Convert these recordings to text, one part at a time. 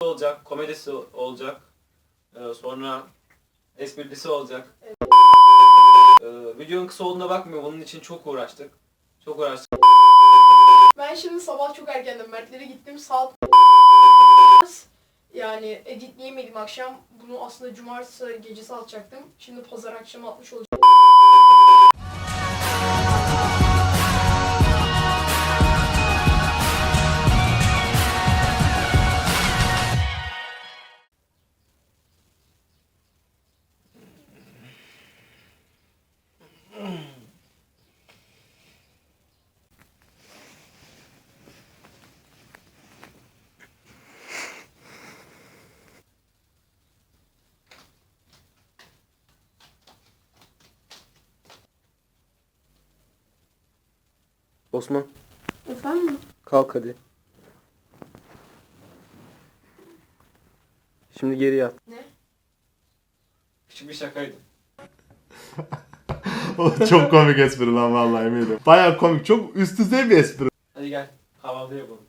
olacak, komedisi olacak. Ee, sonra esprisi olacak. Ee, videonun kısa olduğuna bakmıyor. Bunun için çok uğraştık. Çok uğraştık. Ben şimdi sabah çok erkenden Mertlere gittim. Saat yani editleyemedim akşam. Bunu aslında cumartesi gecesi atacaktım. Şimdi pazar akşamı atmış olacağım. Osman Efendim? kalk hadi. Şimdi geri yat. Ne? Küçük bir şakaydı. çok komik espri lan vallahi eminim. Baya komik. Çok üst düzey bir espri. Hadi gel kahvaltı yapalım.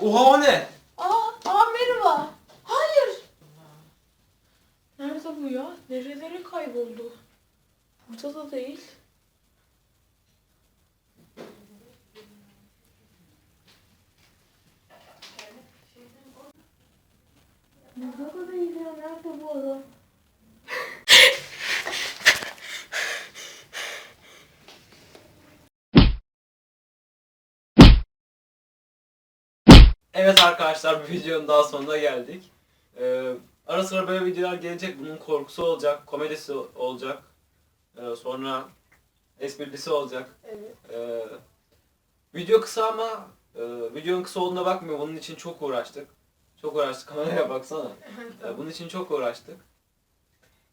Oha o ne? Aa, aa merhaba. Hayır. Nerede bu ya? Nerelere kayboldu? Burada da değil. Burada. Nerede bu adam? Evet arkadaşlar bir videonun daha sonuna geldik. Ee, ara sıra böyle videolar gelecek. Bunun korkusu olacak, komedisi olacak. Ee, sonra esprisi olacak. Evet. Ee, video kısa ama e, videonun kısa olduğuna bakmıyor. Bunun için çok uğraştık. Çok uğraştık. Kameraya baksana. Ee, bunun için çok uğraştık.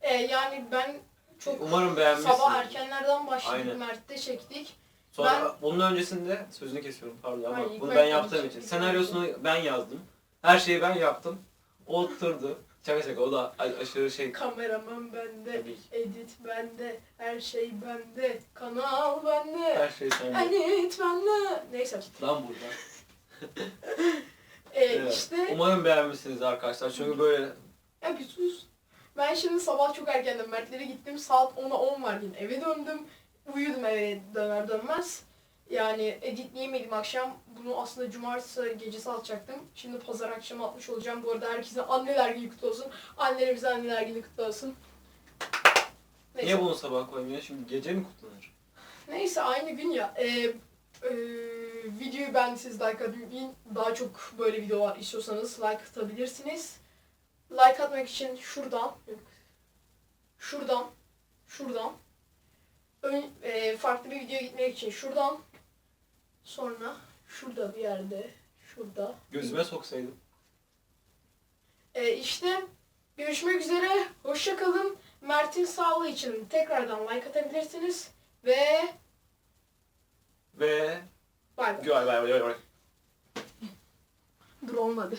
Ee, yani ben çok Umarım beğenmişsiniz. sabah erkenlerden başladık. Aynen. Mert'te çektik. Sonra bunun öncesinde sözünü kesiyorum pardon ama Hayır, bunu ben ben yaptığım için. ki. Senaryosunu ben yazdım. Her şeyi ben yaptım. O oturdu. Şaka şaka o da a- aşırı şey. Kameraman bende, Tabii ki. edit bende, her şey bende, kanal bende, Her şey sende. edit bende. Neyse. Lan burada. Ee, Evet. işte Umarım beğenmişsiniz arkadaşlar. Çünkü böyle ya bir sus. Ben şimdi sabah çok erkenden Mertlere gittim. Saat 10'a 10 var yine. Eve döndüm. Uyudum eve döner dönmez. Yani editleyemedim akşam. Bunu aslında cumartesi gecesi atacaktım. Şimdi pazar akşamı atmış olacağım. Bu arada herkese anneler günü kutlu olsun. Annelerimize anneler günü kutlu olsun. Neyse. niye bunu sabah koymuyor? Şimdi gece mi kutlanır? Neyse aynı gün ya. Ee, e, videoyu beğendiyseniz like atmayı, daha çok böyle videolar istiyorsanız like atabilirsiniz. Like atmak için şuradan, şuradan, şuradan, ön, e, farklı bir videoya gitmek için şuradan, sonra şurada bir yerde, şurada. Gözüme soksaydım. E, işte görüşmek üzere, hoşça kalın. Mert'in sağlığı için tekrardan like atabilirsiniz ve Dur olmadı.